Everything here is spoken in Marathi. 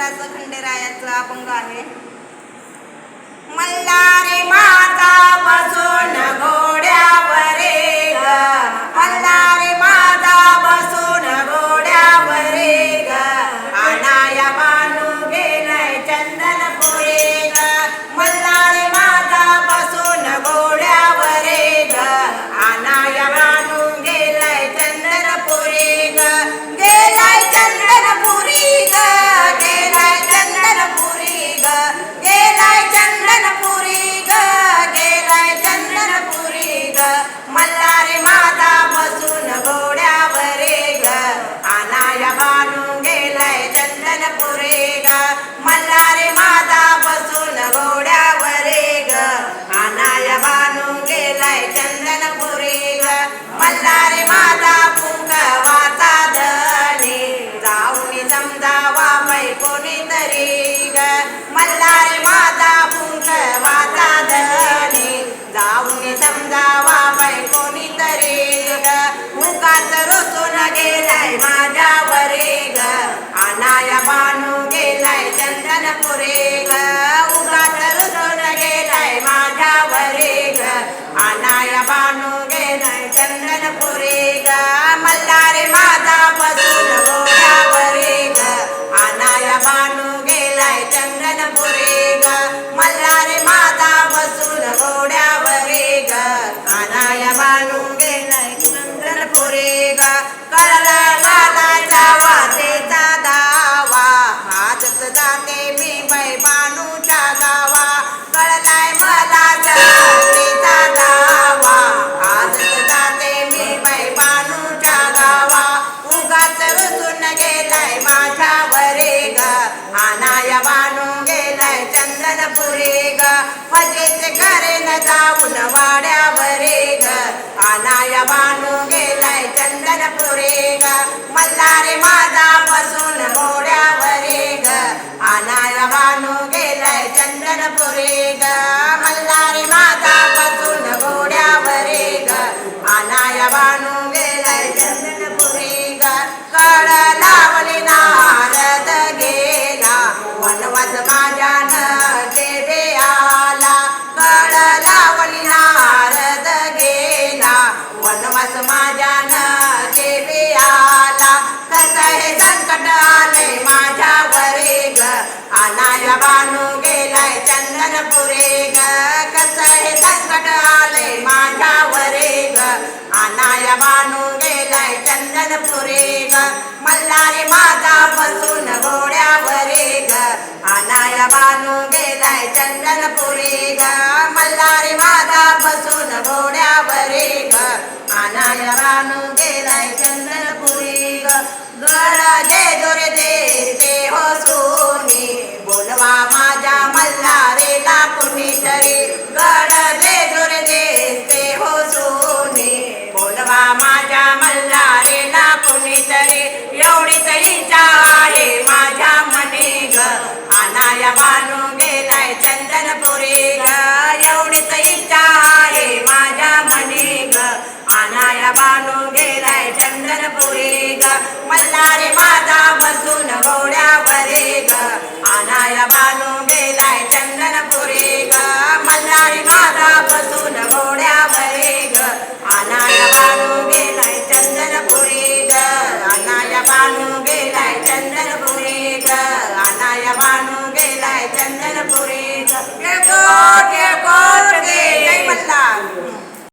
विठ्ठलाचा खंडेरायाचा अभंग आहे. मल्हारे मा पुरे ग उगाच बानू गेलाय चंदन ग मल्हारे माझा बसून गोऱ्यावरे ग. बानू गेलाय चंदन पुरे ग मजेत न जाऊन वाड्यावरे ग. आलाय बांधू गेलाय चंदन पुरे ग मल्हारे माझा बसून मोड्यावरे ग. आलाय बांधू गेलाय चंदन पुरे ग मल्हारे माझा बसून घोड्यावरे ग. आलाय बांधू गेलाय चंदन पुरे ग कळ मन पुरे ग. मल्हारे माझा बसून घोड्यावरे ग. आलाय बानू गेलाय चंदन पुरे ग. मल्हारे माझा बसून घोड्यावरे ग. आलाय बानू गेलाय चंदन पुरे ग. गळ एवढी तरी